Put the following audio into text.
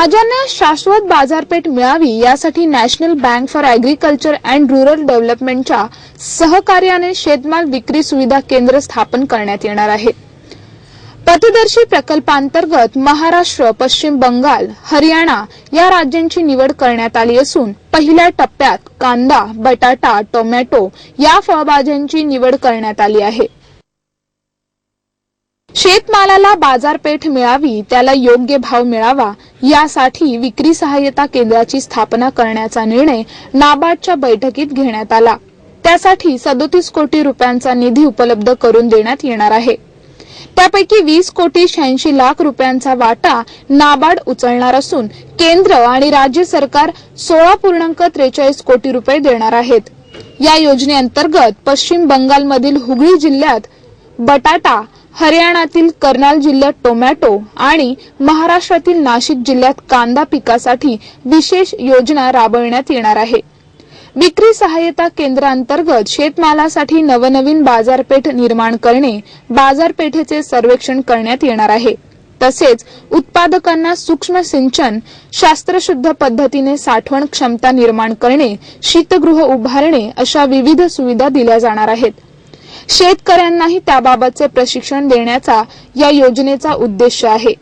भाज्यांना शाश्वत बाजारपेठ मिळावी यासाठी national bank for agriculture and rural डेव्हलपमेंटच्या सहकार्याने शेतमाल विक्री सुविधा केंद्र स्थापन करण्यात येणार आहे. पथदर्शी प्रकल्पांतर्गत महाराष्ट्र पश्चिम बंगाल हरियाणा या राज्यांची निवड करण्यात आली असून पहिल्या टप्प्यात कांदा बटाटा टोमॅटो या फळभाज्यांची निवड करण्यात आली आहे. शेतमालाला बाजारपेठ मिळावी त्याला योग्य भाव मिळावा यासाठी विक्री सहाय्यता केंद्राची स्थापना करण्याचा निर्णय नाबार्डच्या बैठकीत घेण्यात आला. त्यासाठी सदोतीस कोटी रुपयांचा निधी उपलब्ध करून देण्यात येणार आहे. त्यापैकी वीस कोटी शहाऐंशी लाख रुपयांचा वाटा नाबार्ड उचलणार असून केंद्र आणि राज्य सरकार सोळा पूर्णांक त्रेचाळीस कोटी रुपये देणार आहेत. या योजनेअंतर्गत पश्चिम बंगालमधील हुगळी जिल्ह्यात बटाटा हरियाणातील कर्नाल जिल्ह्यात टोमॅटो आणि महाराष्ट्रातील नाशिक जिल्ह्यात कांदा पिकासाठी विशेष योजना राबविण्यात येणार आहे. विक्री सहाय्यता केंद्रांतर्गत शेतमालासाठी नवनवीन बाजारपेठ निर्माण करणे बाजारपेठेचे सर्वेक्षण करण्यात येणार आहे. तसेच उत्पादकांना सूक्ष्म सिंचन शास्त्रशुद्ध पद्धतीने साठवण क्षमता निर्माण करणे शीतगृह उभारणे अशा विविध सुविधा दिल्या जाणार आहेत. शेतकऱ्यांनाही त्याबाबतचे प्रशिक्षण देण्याचा या योजनेचा उद्देश आहे.